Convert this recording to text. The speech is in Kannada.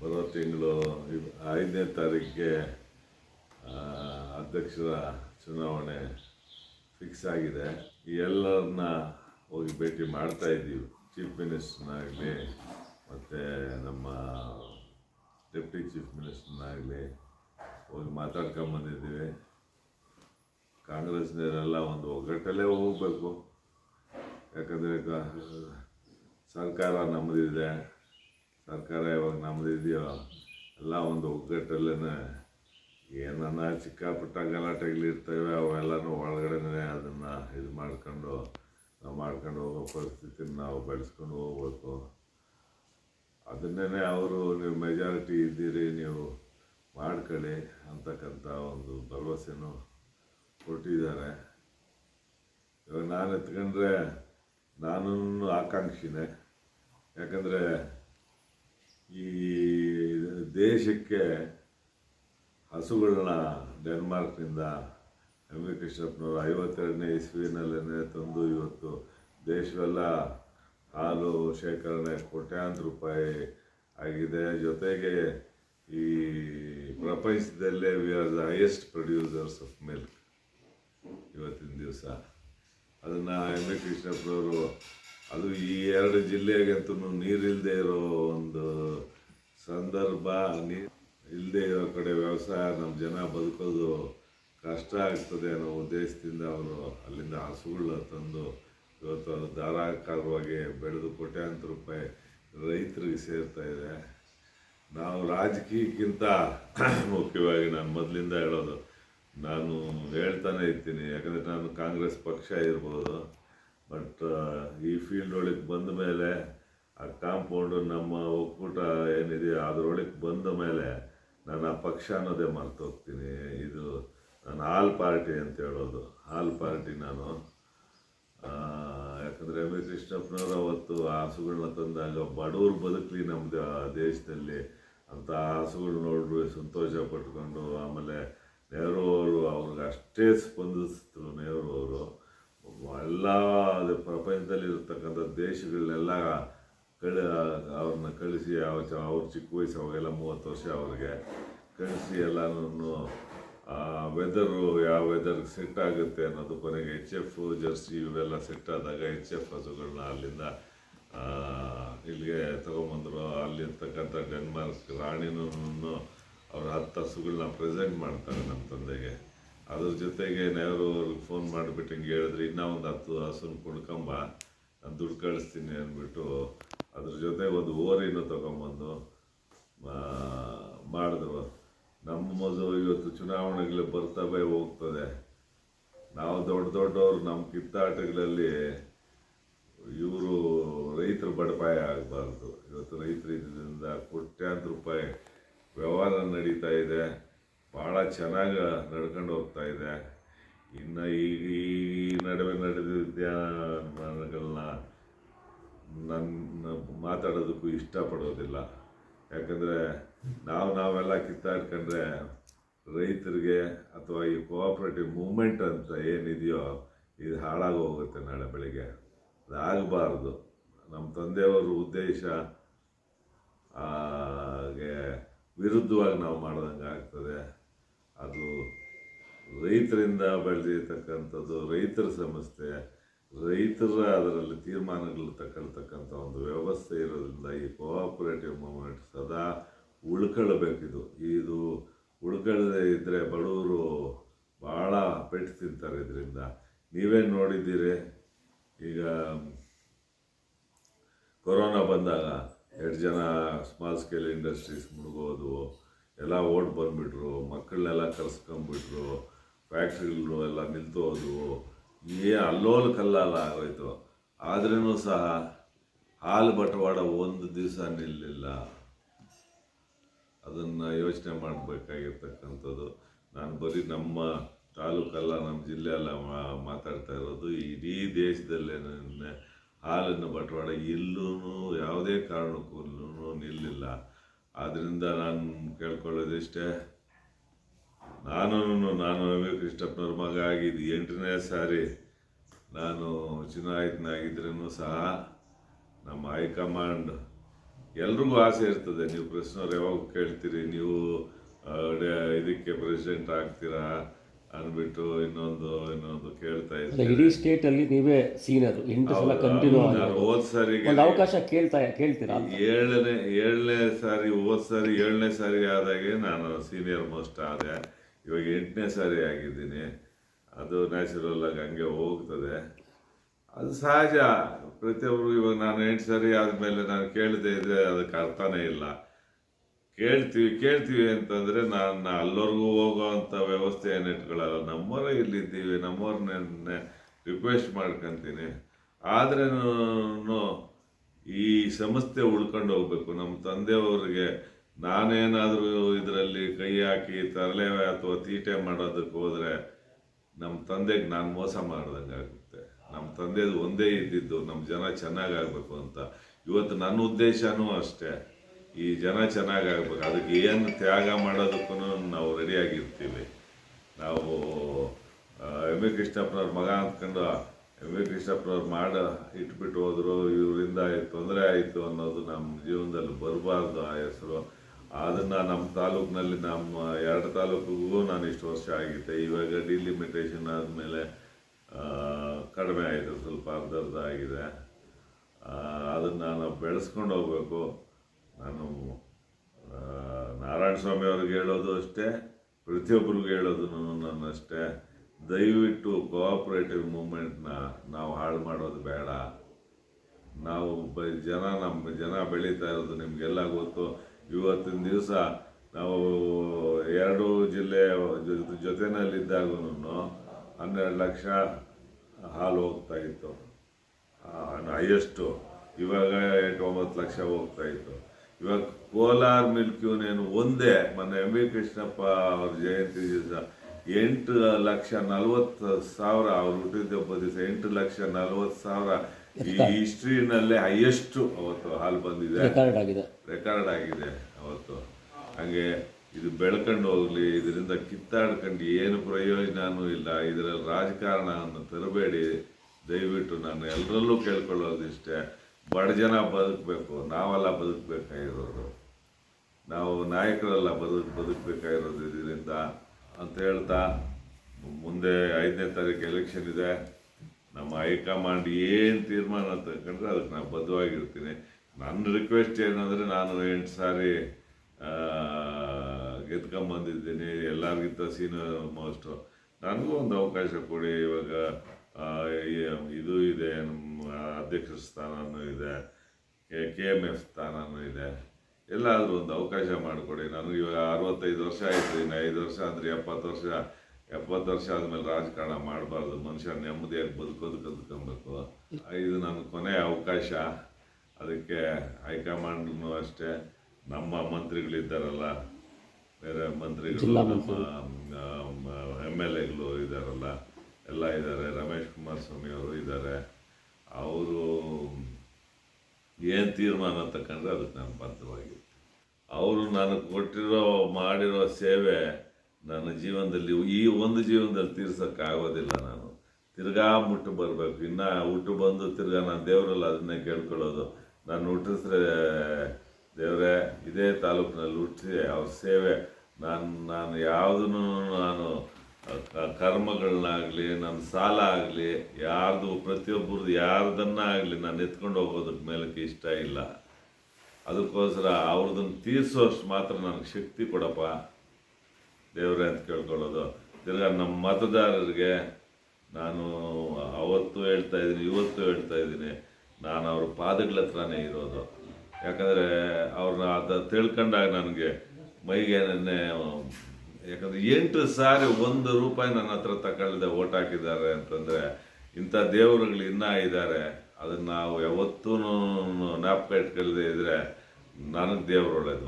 ಬರೋ ತಿಂಗಳು ಐದನೇ ತಾರೀಕಿಗೆ ಅಧ್ಯಕ್ಷರ ಚುನಾವಣೆ ಫಿಕ್ಸ್ ಆಗಿದೆ. ಎಲ್ಲರನ್ನ ಹೋಗಿ ಭೇಟಿ ಮಾಡ್ತಾ ಇದ್ದೀವಿ. ಚೀಫ್ ಮಿನಿಸ್ಟರ್ನಾಗಲಿ ಮತ್ತು ನಮ್ಮ ಡೆಪ್ಟಿ ಚೀಫ್ ಮಿನಿಸ್ಟರ್ನಾಗಲಿ ಹೋಗಿ ಮಾತಾಡ್ಕೊಂಬಂದಿದ್ದೀವಿ ಕಾಂಗ್ರೆಸ್ನವರೆಲ್ಲ ಒಂದು ಒಗ್ಗಟ್ಟಲ್ಲೇ ಹೋಗಬೇಕು. ಯಾಕಂದರೆ ಸರ್ಕಾರ ನಮ್ಮದಿದೆ ಸರ್ಕಾರ ಯಾವಾಗ ನಮ್ಮದಿದೆಯೋ ಎಲ್ಲ ಒಂದು ಒಗ್ಗಟ್ಟಲ್ಲೇ ಏನನ್ನ ಚಿಕ್ಕಪುಟ್ಟ ಗಲಾಟೆಗಳಿರ್ತವೆ ಅವೆಲ್ಲನೂ ಒಳಗಡೆನೇ ಅದನ್ನು ಇದು ಮಾಡ್ಕೊಂಡು ಮಾಡ್ಕೊಂಡು ಹೋಗೋ ಪರಿಸ್ಥಿತಿನ ನಾವು ಬೆಳೆಸ್ಕೊಂಡು ಹೋಗ್ಬೇಕು. ಅದನ್ನೇ ಅವರು ನೀವು ಮೆಜಾರಿಟಿ ಇದ್ದೀರಿ, ನೀವು ಮಾಡ್ಕೊಳ್ಳಿ ಅಂತಕ್ಕಂಥ ಒಂದು ಭರವಸೆನೂ ಕೊಟ್ಟಿದ್ದಾರೆ. ಇವಾಗ ನಾನು ಎತ್ಕೊಂಡ್ರೆ ನಾನು ಆಕಾಂಕ್ಷಿನೇ. ಯಾಕಂದರೆ ಈ ದೇಶಕ್ಕೆ ಹಸುಗಳನ್ನ ಡೆನ್ಮಾರ್ಕ್ನಿಂದ ಎಂ ವಿ ಕೃಷ್ಣಪ್ಪನವರು ಐವತ್ತೆರಡನೇ ಇಸ್ವಿನಲ್ಲೇ ತಂದು ಇವತ್ತು ದೇಶವೆಲ್ಲ ಹಾಲು ಶೇಖರಣೆ ಕೋಟ್ಯಾಂತರ ರೂಪಾಯಿ ಆಗಿದೆ. ಜೊತೆಗೆ ಈ ಪ್ರಪಂಚದಲ್ಲೇ we are the highest producers of milk ಇವತ್ತಿನ ದಿವಸ. ಅದನ್ನು ಎಂ ವಿ ಕೃಷ್ಣಪ್ಪನವರು ಅದು ಈ ಎರಡು ಜಿಲ್ಲೆಗಂತೂ ನೀರಿಲ್ಲದೆ ಇರೋ ಒಂದು ಸಂದರ್ಭ ನೀರು ಇಲ್ಲದೆ ಇರೋ ಕಡೆ ವ್ಯವಸಾಯ ನಮ್ಮ ಜನ ಬದುಕೋದು ಕಷ್ಟ ಆಗ್ತದೆ ಅನ್ನೋ ಉದ್ದೇಶದಿಂದ ಅವರು ಅಲ್ಲಿಂದ ಹಸುಗಳನ್ನ ತಂದು ಇವತ್ತು ಧಾರಾಕಾರವಾಗಿ ಬೆಳೆದು ಕೋಟ್ಯಾಂತರ ರೂಪಾಯಿ ರೈತರಿಗೆ ಸೇರ್ತಾ ಇದೆ. ನಾವು ರಾಜಕೀಯಕ್ಕಿಂತ ಮುಖ್ಯವಾಗಿ ನಾನು ಮೊದಲಿಂದ ಹೇಳೋದು, ನಾನು ಹೇಳ್ತಾನೆ ಇರ್ತೀನಿ, ಯಾಕಂದರೆ ನಾನು ಕಾಂಗ್ರೆಸ್ ಪಕ್ಷ ಇರ್ಬೋದು. ಬಟ್ ಈ ಫೀಲ್ಡ್ ಒಳಗೆ ಬಂದ ಮೇಲೆ, ಆ ಕಾಂಪೌಂಡು ನಮ್ಮ ಒಕ್ಕೂಟ ಏನಿದೆ, ಅದರೊಳಗೆ ಬಂದ ಮೇಲೆ ನಾನು ಆ ಪಕ್ಷ ಅನ್ನೋದೇ ಮರ್ತೋಗ್ತೀನಿ ಇದು ನಾನು ಆಲ್ ಪಾರ್ಟಿ ಅಂತ ಹೇಳೋದು. ಆಲ್ ಪಾರ್ಟಿ ನಾನು. ಯಾಕಂದರೆ ಎಂ ಎ ಕೃಷ್ಣಪ್ಪನವರು ಅವತ್ತು ಹಸುಗಳನ್ನ ತಂದಾಗ ಬಡವರು ಬದುಕಲಿ ನಮ್ಮ ದೇಶದಲ್ಲಿ ಅಂತ ಹಸುಗಳು ನೋಡ್ರು, ಸಂತೋಷ ಪಟ್ಕೊಂಡು ಆಮೇಲೆ ನೆಹರು ಅವರು ಅವ್ರಿಗೆ ಅಷ್ಟೇ ಸ್ಪಂದಿಸಿದ್ರು ಎಲ್ಲ ಅದು ಪ್ರಪಂಚದಲ್ಲಿ ಇರತಕ್ಕಂಥ ದೇಶಗಳನ್ನೆಲ್ಲ ಕಳಿ, ಅವ್ರನ್ನ ಕಳಿಸಿ ಚ, ಅವ್ರ ಚಿಕ್ಕ ವಯಸ್ಸು ಅವಾಗೆಲ್ಲ ಮೂವತ್ತು ವರ್ಷ ಅವ್ರಿಗೆ ಕಳಿಸಿ ಎಲ್ಲನೂ ವೆದರು ಯಾವ ವೆದರ್ಗೆ ಸೆಟ್ ಆಗುತ್ತೆ ಅನ್ನೋದು ಕೊನೆಗೆ ಎಚ್ ಎಫ್ ಜರ್ಸಿ ಇವೆಲ್ಲ ಸೆಟ್ ಆದಾಗ ಎಚ್ ಎಫ್ ಹಸುಗಳನ್ನ ಅಲ್ಲಿಂದ ಇಲ್ಲಿಗೆ ತೊಗೊಂಬಂದರು. ಅಲ್ಲಿರ್ತಕ್ಕಂಥ ಡೆನ್ಮಾರ್ಕ್ ರಾಣಿನೂ ಅವ್ರ ಹತ್ತು ಹಸುಗಳನ್ನ ಪ್ರೆಸೆಂಟ್ ಮಾಡ್ತಾರೆ ನಮ್ಮ ತಂದೆಗೆ. ಅದ್ರ ಜೊತೆಗೆ ನೆಹರು ಅವ್ರಿಗೆ ಫೋನ್ ಮಾಡಿಬಿಟ್ಟು ಹಿಂಗೆ ಹೇಳಿದ್ರೆ, ಇನ್ನೂ ಒಂದು ಹತ್ತು ಹಸುನ ಕೊಡ್ಕೊಂಬ ನಾನು ದುಡ್ಡು ಕಳಿಸ್ತೀನಿ ಅಂದ್ಬಿಟ್ಟು ಅದ್ರ ಜೊತೆ ಒಂದು ಓರಿನೂ ತೊಗೊಂಬಂದು ಮಾಡಿದ್ರು. ನಮ್ಮ ಮಗು ಇವತ್ತು ಚುನಾವಣೆಗಳು ಬರ್ತವೆ, ಹೋಗ್ತದೆ. ನಾವು ದೊಡ್ಡ ದೊಡ್ಡವರು ನಮ್ಮ ಕಿತ್ತಾಟಗಳಲ್ಲಿ ಇವರು ರೈತರು ಬಡಪಾಯ ಆಗಬಾರ್ದು. ಇವತ್ತು ರೈತರಿಂದ ಕೋಟ್ಯಾಂತರ ರೂಪಾಯಿ ವ್ಯವಹಾರ ನಡೀತಾ ಇದೆ ಭಾಳ ಚೆನ್ನಾಗಿ ನಡ್ಕೊಂಡು ಹೋಗ್ತಾ ಇದೆ. ಇನ್ನು ಈಗ ಈ ನಡುವೆ ನಡೆದ ವಿದ್ಯಾಗಳನ್ನ ನನ್ನ ಮಾತಾಡೋದಕ್ಕೂ ಇಷ್ಟಪಡೋದಿಲ್ಲ. ಯಾಕಂದರೆ ನಾವು ನಾವೆಲ್ಲ ಕಿತ್ತಾಡ್ಕೊಂಡ್ರೆ ರೈತರಿಗೆ ಅಥವಾ ಈ ಕೋಆಪ್ರೇಟಿವ್ ಮೂಮೆಂಟ್ ಅಂತ ಏನಿದೆಯೋ ಇದು ಹಾಳಾಗಿ ಹೋಗುತ್ತೆ ನಾಳೆ ಬೆಳಿಗ್ಗೆ. ಅದಾಗಬಾರ್ದು. ನಮ್ಮ ತಂದೆಯವರ ಉದ್ದೇಶ ವಿರುದ್ಧವಾಗಿ ನಾವು ಮಾಡ್ದಂಗೆ ಆಗ್ತದೆ ಅದು ರೈತರಿಂದ ಬೆಳೆದಿರ್ತಕ್ಕಂಥದ್ದು, ರೈತರ ಸಮಸ್ಯೆ, ರೈತರ ಅದರಲ್ಲಿ ತೀರ್ಮಾನಗಳು ತಗೊಳ್ತಕ್ಕಂಥ ಒಂದು ವ್ಯವಸ್ಥೆ ಇರೋದ್ರಿಂದ ಈ ಕೋಆಪರೇಟಿವ್ ಮೂಮೆಂಟ್ ಸದಾ ಉಳ್ಕೊಳ್ಬೇಕಿದು ಇದು. ಉಳ್ಕೊಳ್ಳದೆ ಇದ್ದರೆ ಬಡವರು ಭಾಳ ಪೆಟ್ಟು ತಿಂತಾರೆ ಇದರಿಂದ. ನೀವೇ ನೋಡಿದ್ದೀರಿ, ಈಗ ಕೊರೋನಾ ಬಂದಾಗ ಎರಡು ಜನ ಸ್ಮಾಲ್ ಸ್ಕೇಲ್ ಇಂಡಸ್ಟ್ರೀಸ್ ಮುಳುಗೋದು ಎಲ್ಲ ಓಟ್ ಬಂದುಬಿಟ್ರು, ಮಕ್ಕಳನ್ನೆಲ್ಲ ಕರೆಸ್ಕೊಂಬಿಟ್ರು ಫ್ಯಾಕ್ಟ್ರಿಗಳು ಎಲ್ಲ ನಿಲ್ತೋದ್ವು ಏ, ಅಲ್ಲೋಲ್ ಕಲ್ಲಲ್ಲ ಆಗೋಯ್ತು. ಆದ್ರೂ ಸಹ ಹಾಲು ಬಟವಾಡ ಒಂದು ದಿವಸ ನಿಲ್ಲಿಲ್ಲ. ಅದನ್ನು ಯೋಚನೆ ಮಾಡಬೇಕಾಗಿರ್ತಕ್ಕಂಥದ್ದು. ನಾನು ಬರೀ ನಮ್ಮ ತಾಲೂಕಲ್ಲ, ನಮ್ಮ ಜಿಲ್ಲೆ ಎಲ್ಲ ಮಾ- ಮಾತಾಡ್ತಾ ಇರೋದು. ಇಡೀ ದೇಶದಲ್ಲೇ ಹಾಲನ್ನು ಬಟವಾಡ ಎಲ್ಲೂ ಯಾವುದೇ ಕಾರಣಕ್ಕೂ ಆದ್ದರಿಂದ ನಾನು ಕೇಳ್ಕೊಳ್ಳೋದಿಷ್ಟೇ. ನಾನು ನಾನು ರವಿ ಕೃಷ್ಣಪ್ಪನವ್ರ ಮಗ ಆಗಿದ್ದು ಎಂಟನೇ ಸಾರಿ ನಾನು ಚುನಾಯಿತನಾಗಿದ್ರೂ ಸಹ ನಮ್ಮ ಹೈಕಮಾಂಡ್ ಎಲ್ರಿಗೂ ಆಸೆ ಇರ್ತದೆ. ನೀವು ಪ್ರಶ್ನವ್ರು ಯಾವಾಗ ಕೇಳ್ತೀರಿ? ನೀವು ಇದಕ್ಕೆ ಪ್ರೆಸಿಡೆಂಟ್ ಆಗ್ತೀರಾ? ಅಂದ್ಬಿಟ್ಟು ಇನ್ನೊಂದು ಇನ್ನೊಂದು ಕೇಳ್ತಾ ಅಲ್ಲ, ಇದ್ದಾರೆ ಇಡೀ ಸ್ಟೇಟ್ ಅಲ್ಲಿ ನೀವೇ ಸೀನಿಯರ್ ಎಂಟು ಸಲ ಕಂಟಿನ್ಯೂ ನಾನು ಹೋದ್ ಸಾರಿಗೆ ಒಂದು ಅವಕಾಶ ಕೇಳ್ತಾ ಕೇಳ್ತೀರಾ? ಏಳನೇ ಏಳನೇ ಸಾರಿ ಹೋದ್ ಸಾರಿ ಏಳನೇ ಸಾರಿ ಆದಾಗೆ ನಾನು ಸೀನಿಯರ್ ಮೋಸ್ಟ್ ಆದೆ. ಇವಾಗ ಎಂಟನೇ ಸಾರಿ ಆಗಿದ್ದೀನಿ. ಅದು ನ್ಯಾಚುರಲ್ ಆಗಿ ಹಂಗೆ ಹೋಗ್ತದೆ. ಅದು ಸಹಜ. ಪ್ರತಿಯೊಬ್ಬರು ಇವಾಗ ನಾನು ಎಂಟು ಸಾರಿ ಆದಮೇಲೆ ನಾನು ಕೇಳದೆ ಇದ್ರೆ ಅದಕ್ಕೆ ಅರ್ಥನೇ ಇಲ್ಲ. ಕೇಳ್ತೀವಿ ಕೇಳ್ತೀವಿ ಅಂತಂದ್ರೆ ನಾನು ಅಲ್ಲವರೆಗೂ ಹೋಗೋ ವ್ಯವಸ್ಥೆ ಏನು ಇಟ್ಕೊಳ್ಳಲ್ಲ ನಮ್ಮವರೇ ಇಲ್ಲಿದ್ದೀವಿ ನಮ್ಮವ್ರನ್ನೇ ರಿಕ್ವೆಸ್ಟ್ ಮಾಡ್ಕೊಂತೀನಿ. ಆದ್ರೆ ಈ ಸಂಸ್ಥೆ ಉಳ್ಕೊಂಡು ಹೋಗ್ಬೇಕು. ನಮ್ಮ ತಂದೆಯವ್ರಿಗೆ ನಾನೇನಾದರೂ ಇದರಲ್ಲಿ ಕೈ ಹಾಕಿ ತರಲೆ ಅಥವಾ ತೀಟೆ ಮಾಡೋದಕ್ಕೆ ಹೋದರೆ ನಮ್ಮ ತಂದೆಗೆ ನಾನು ಮೋಸ ಮಾಡ್ದಂಗೆ ಆಗುತ್ತೆ. ನಮ್ಮ ತಂದೆದು ಒಂದೇ ಇದ್ದಿದ್ದು ನಮ್ಮ ಜನ ಚೆನ್ನಾಗಾಗಬೇಕು ಅಂತ. ಇವತ್ತು ನನ್ನ ಉದ್ದೇಶನೂ ಅಷ್ಟೇ. ಈ ಜನ ಚೆನ್ನಾಗಾಗ್ಬೇಕು. ಅದಕ್ಕೆ ಏನು ತ್ಯಾಗ ಮಾಡೋದಕ್ಕೂ ನಾವು ರೆಡಿಯಾಗಿರ್ತೀವಿ ನಾವು ಎಂ ಎ ಕೃಷ್ಣಪ್ಪನವ್ರ ಮಗ ಅಂದ್ಕೊಂಡು ಎಂ ಎ ಕೃಷ್ಣಪ್ಪನವ್ರು ಮಾಡ, ಇಟ್ಬಿಟ್ಟು ಹೋದರು, ಇವರಿಂದ ತೊಂದರೆ ಆಯಿತು ಅನ್ನೋದು ನಮ್ಮ ಜೀವನದಲ್ಲಿ ಬರಬಾರ್ದು ಆ ಹೆಸರು. ಅದನ್ನು ನಮ್ಮ ತಾಲೂಕಿನಲ್ಲಿ ನಮ್ಮ ಎರಡು ತಾಲೂಕಿಗೂ ನಾನು ಇಷ್ಟು ವರ್ಷ ಆಗಿದ್ದೆ. ಇವಾಗ ಡಿಲಿಮಿಟೇಷನ್ ಆದಮೇಲೆ ಕಡಿಮೆ ಆಯಿತು ಸ್ವಲ್ಪ ಅರ್ಧ ಅರ್ಧ ಆಗಿದೆ. ಅದನ್ನು ನಾವು ಬೆಳೆಸ್ಕೊಂಡು ಹೋಗ್ಬೇಕು. ನಾನು ನಾರಾಯಣ ಸ್ವಾಮಿ ಅವ್ರಿಗೆ ಹೇಳೋದು ಅಷ್ಟೇ, ಪ್ರತಿಯೊಬ್ಬರಿಗೂ ಹೇಳೋದು ನಾನು ಅಷ್ಟೇ ದಯವಿಟ್ಟು ಕೋಆಪ್ರೇಟಿವ್ ಮೂಮೆಂಟ್ನ ನಾವು ಹಾಳು ಮಾಡೋದು ಬೇಡ. ನಾವು ಬ, ಜನ ನಮ್ಮ ಜನ ಬೆಳೀತಾ ಇರೋದು ನಿಮಗೆಲ್ಲ ಗೊತ್ತು. ಇವತ್ತಿನ ದಿವಸ ನಾವು ಎರಡು ಜಿಲ್ಲೆ ಜೊತೆನಲ್ಲಿದ್ದಾಗೂ ಹನ್ನೆರಡು ಲಕ್ಷ ಹಾಲು ಹೋಗ್ತಾ ಇತ್ತು. ಹೈಯೆಸ್ಟು. ಇವಾಗ ಎಂಟು ಒಂಬತ್ತು ಲಕ್ಷ ಹೋಗ್ತಾ ಇತ್ತು. ಇವಾಗ ಕೋಲಾರ ಮಿಲ್ಕ್ ಯೂನಿಯನ್ ಒಂದೇ ಮೊನ್ನೆ ಎಂ ವಿ ಕೃಷ್ಣಪ್ಪ ಅವ್ರ ಜಯಂತಿ ದಿವಸ ಎಂಟು ಲಕ್ಷ ನಲ್ವತ್ತು ಸಾವಿರ ಅವ್ರು ಹುಟ್ಟಿದ ಒಬ್ಬ ದಿವಸ ಎಂಟು ಲಕ್ಷ ನಲ್ವತ್ತು ಸಾವಿರ ಈ ಹಿಸ್ಟ್ರಿನಲ್ಲೇ ಹೈಯೆಸ್ಟ್ ಅವತ್ತು ಹಾಲು ಬಂದಿದೆ. ರೆಕಾರ್ಡ್ ಆಗಿದೆ. ರೆಕಾರ್ಡ್ ಆಗಿದೆ ಅವತ್ತು. ಹಾಗೆ ಇದು ಬೆಳ್ಕೊಂಡು ಹೋಗ್ಲಿ ಇದರಿಂದ ಕಿತ್ತಾಡ್ಕೊಂಡು ಏನು ಪ್ರಯೋಜನನೂ ಇಲ್ಲ ಇದರಲ್ಲಿ ರಾಜಕಾರಣವನ್ನು ತರಬೇಡಿ. ದಯವಿಟ್ಟು ನಾನು ಎಲ್ಲರಲ್ಲೂ ಕೇಳ್ಕೊಳ್ಳೋದಿಷ್ಟೇ ಬಡ ಜನ ಬದುಕಬೇಕು, ನಾವೆಲ್ಲ ಬದುಕಬೇಕಾಗಿರೋದು. ನಾವು ನಾಯಕರೆಲ್ಲ ಬದುಕು, ಬದುಕಬೇಕಾಗಿರೋದು ಇದರಿಂದ ಅಂತ ಹೇಳ್ತಾ ಮುಂದೆ ಐದನೇ ತಾರೀಕು ಎಲೆಕ್ಷನ್ ಇದೆ. ನಮ್ಮ ಹೈಕಮಾಂಡ್ ಏನು ತೀರ್ಮಾನ ತಗೊಂಡ್ರೆ ಅದಕ್ಕೆ ನಾನು ಬದ್ಧವಾಗಿರ್ತೀನಿ. ನನ್ನ ರಿಕ್ವೆಸ್ಟ್ ಏನಂದರೆ ನಾನು ಎಂಟು ಸಾರಿ ಗೆದ್ಕೊಂಬಂದಿದ್ದೀನಿ. ಎಲ್ಲರಿಗಿಂತ ಸೀನಿಯರ್ ಮೋಸ್ಟು ನನಗೂ ಒಂದು ಅವಕಾಶ ಕೊಡಿ. ಇವಾಗ ಇದು ಇದೆ ನಮ್ಮ ಅಧ್ಯಕ್ಷ ಸ್ಥಾನವೂ ಇದೆ ಕೆ ಎಂ ಎಫ್ ಸ್ಥಾನವೂ ಇದೆ. ಎಲ್ಲಾದರೂ ಒಂದು ಅವಕಾಶ ಮಾಡಿಕೊಡಿ. ನನಗೆ ಇವಾಗ ಅರವತ್ತೈದು ವರ್ಷ ಆಯ್ತು ಇನ್ನು ಐದು ವರ್ಷ ಅಂದರೆ ಎಪ್ಪತ್ತು ವರ್ಷ. ಎಪ್ಪತ್ತು ವರ್ಷ ಆದಮೇಲೆ ರಾಜಕಾರಣ ಮಾಡಬಾರ್ದು. ಮನುಷ್ಯ ನೆಮ್ಮದಿಯಾಗಿ ಬದುಕೋದು ಕಲ್ತ್ಕೊಬೇಕು. ಇದು ನನ್ನ ಕೊನೆಯ ಅವಕಾಶ. ಅದಕ್ಕೆ ಹೈಕಮಾಂಡ್ನು ಅಷ್ಟೇ. ನಮ್ಮ ಮಂತ್ರಿಗಳಿದ್ದಾರಲ್ಲ ಬೇರೆ ಮಂತ್ರಿಗಳು ನಮ್ಮ ಎಂ ಎಲ್ ಎಗಳು ಇದ್ದಾರಲ್ಲ ಎಲ್ಲ ಇದ್ದಾರೆ. ರಮೇಶ್ ಕುಮಾರ್ ಸ್ವಾಮಿ ಅವರು ಇದ್ದಾರೆ. ಅವರು ಏನು ತೀರ್ಮಾನ ತಗೊಂಡ್ರೆ ಅದಕ್ಕೆ ನಾನು ಬದ್ಧವಾಗಿ ಅವರು ನನಗೆ ಕೊಟ್ಟಿರೋ, ಮಾಡಿರೋ ಸೇವೆ ನನ್ನ ಜೀವನದಲ್ಲಿ, ಈ ಒಂದು ಜೀವನದಲ್ಲಿ ತೀರ್ಸೋಕ್ಕಾಗೋದಿಲ್ಲ ನಾನು. ತಿರ್ಗಾ ಮುಟ್ಟು ಬರಬೇಕು. ಇನ್ನು ಹುಟ್ಟು ಬಂದು ತಿರ್ಗಾ ನಾನು ದೇವರಲ್ಲಿ ಅದನ್ನೇ ಕೇಳ್ಕೊಳ್ಳೋದು. ನಾನು ಹುಟ್ಟಿಸ್ರೆ ದೇವರೇ, ಇದೇ ತಾಲೂಕಿನಲ್ಲಿ ಹುಟ್ಟಿಸಿ ಅವ್ರ ಸೇವೆ, ನಾನು ನಾನು ಯಾವುದನ್ನು ನಾನು ಕರ್ಮಗಳನ್ನಾಗಲಿ, ನನ್ನ ಸಾಲ ಆಗಲಿ, ಯಾರ್ದು ಪ್ರತಿಯೊಬ್ಬರದ್ದು ಯಾರ್ದನ್ನ ಆಗಲಿ ನಾನು ಎತ್ಕೊಂಡು ಹೋಗೋದಕ್ಕೆ ಮೇಲಕ್ಕೆ ಇಷ್ಟ ಇಲ್ಲ. ಅದಕ್ಕೋಸ್ಕರ ಅವ್ರದನ್ನು ತೀರಿಸೋಷ್ಟು ಮಾತ್ರ ನನಗೆ ಶಕ್ತಿ ಕೊಡಪ್ಪ. ದೇವರೇ ಅಂತ ಕೇಳ್ಕೊಳ್ಳೋದು. ತಿರ್ಗಾ ನಮ್ಮ ಮತದಾರರಿಗೆ ನಾನು ಅವತ್ತು ಹೇಳ್ತಾ ಇದ್ದೀನಿ, ಇವತ್ತು ಹೇಳ್ತಾ ಇದ್ದೀನಿ. ನಾನು ಅವ್ರ ಪಾದಗಳ ಹತ್ರನೇ ಇರೋದು. ಯಾಕಂದರೆ ಅವ್ರನ್ನ ಅದು ತಿಳ್ಕೊಂಡಾಗ ನನಗೆ ಮೈಗೆ ನೆನ್ನೆ ಯಾಕಂದರೆ ಎಂಟು ಸಾರಿ ಒಂದು ರೂಪಾಯಿ ನನ್ನ ಹತ್ರ ತಗೊಳ್ಳದೆ ಓಟ್ ಹಾಕಿದ್ದಾರೆ ಅಂತಂದರೆ ಇಂಥ ದೇವರುಗಳು ಇನ್ನೂ ಇದ್ದಾರೆ. ಅದನ್ನು ನಾವು ಯಾವತ್ತೂ ಜ್ಞಾಪಕ ಇಟ್ಕೊಳ್ಳದೆ ಇದ್ದರೆ ನನಗೆ ದೇವ್ರು ಒಳ್ಳೇದು